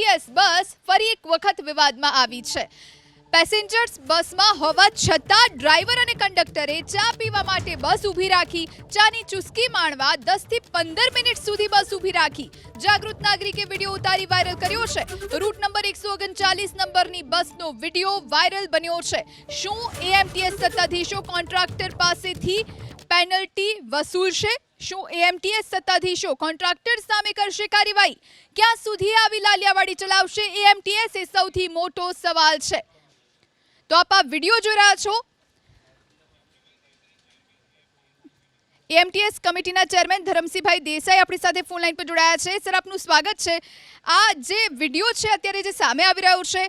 AMTS બસ ફરી એક વખત વિવાદમાં આવી છે. પેસેન્જર્સ બસમાં હોવા છતાં ડ્રાઈવર અને કંડક્ટરે ચા પીવા માટે બસ ઊભી રાખી, ચાની ચુસ્કી માણવા દસથી પંદર મિનિટ સુધી બસ ઊભી રાખી. જાગૃત નાગરિકે વીડિયો ઉતારી વાયરલ કર્યો છે. રૂટ નંબર એકસો ઓગણચાલીસ નંબરની બસનો વીડિયો વાયરલ બન્યો છે. શું એએમટીએસ સત્તાધીશો કોન્ટ્રાક્ટર પાસેથી પેનલ્ટી વસૂલશે શું એએમટીએસ સત્તાધીશો કોન્ટ્રાક્ટર સામે કરશે કાર્યવાહી? ક્યાં સુધી આવી લાલિયાવાડી ચલાવશે એએમટીએસ એ સૌથી મોટો સવાલ છે. તો આપ આ વીડિયો જોઈ રહ્યા છો. એમટીએસ કમિટીના ચેરમેન ધરમસિંહભાઈ દેસાઈ આપણી સાથે ફોન લાઈન પર જોડાયા છે. સર, આપનું સ્વાગત છે. આ જે વીડિયો છે, અત્યારે જે સામે આવી રહ્યો છે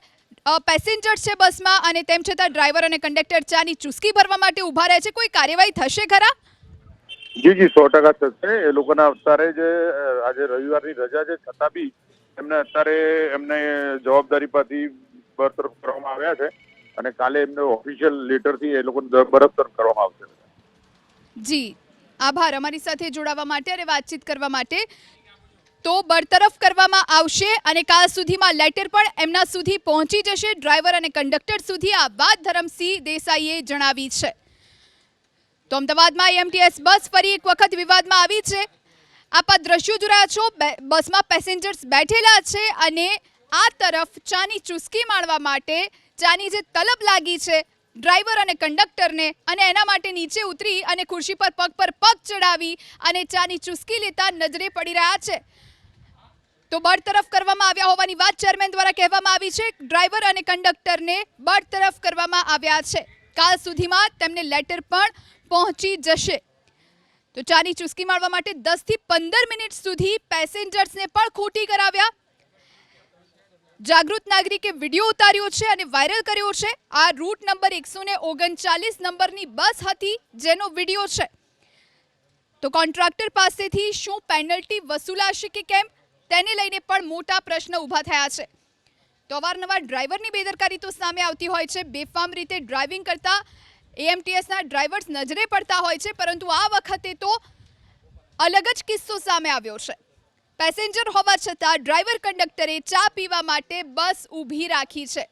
પેસેન્જર છે બસમાં અને તેમ છતાં ડ્રાઈવર અને કંડક્ટર ચાની ચુસ્કી ભરવા માટે ઊભા રહે છે. કોઈ કાર્યવાહી થશે ખરા? જી જી સો ટકા થશે. એ લોકોના અત્યારે જે આજે રવિવારની રજા છે છતાં બી એમને અત્યારે એમને જવાબદારી પરથી બરતરફ કરવામાં આવ્યા છે અને કાલે એમને ઓફિશિયલ લેટરથી એ લોકોને બરતરફ કરવામાં આવશે. જી. આભાર. અમારી સાથે જોડાવા માટે અને વાતચીત કરવા માટે તો બરતરફ કરવામાં આવશે અને કાલ સુધીમાં લેટર પણ એમના સુધી પહોંચી જશે. ડ્રાઈવર અને કંડક્ટર સુધી આ વાત ધરમસિંહ દેસાઈએ જણાવી છે. તો અમદાવાદમાં એમટીએસ બસ ફરી એક વખત વિવાદમાં આવી છે. આપ આ દ્રશ્યો રહ્યા છો. બસમાં પેસેન્જર્સ બેઠેલા છે અને આ તરફ ચાની ચુસ્કી માણવા માટે ચાની જે તલબ લાગી છે, ડ્રાઈવર અને કંડક્ટરને અને એના માટે નીચે ઉતરી અને ખુરશી પર પગ પર પગ ચડાવી અને ચાની ચુસ્કી લેતા નજરે પડી રહ્યા છે. તો બરતરફ કરવામાં આવ્યા હોવાની વાત ચેરમેન દ્વારા કહેવામાં આવી છે. ડ્રાઈવર અને કંડક્ટરને બરતરફ કરવામાં આવ્યા છે. કાલ સુધીમાં તેમને લેટર પણ પહોંચી જશે. તો ચાની ચુસ્કી મારવા માટે દસથી પંદર મિનિટ સુધી પેસેન્જર્સને પણ ખોટી કરાવ્યા. જાગૃત નાગરિકે વીડિયો ઉતાર્યો છે અને વાયરલ કર્યો છે. આ રૂટ નંબર એકસો ઓગણચાલીસ નંબરની બસ હતી જેનો વીડિયો છે. તો કોન્ટ્રાક્ટર પાસેથી શું પેનલ્ટી વસૂલાશે કે કેમ? તેને લઈને પણ મોટા પ્રશ્ન ઊભા થયા છે. તો અવારનવાર ડ્રાઈવરની બેદરકારી તો સામે આવતી હોય છે. બેફામ રીતે ડ્રાઇવિંગ કરતા એએમટીએસના ડ્રાઈવર્સ નજરે પડતા હોય છે, પરંતુ આ વખતે તો અલગ જ કિસ્સો સામે આવ્યો છે. પેસેન્જર હોવા છતાં ડ્રાઈવર કંડક્ટરે ચા પીવા માટે બસ ઊભી રાખી છે.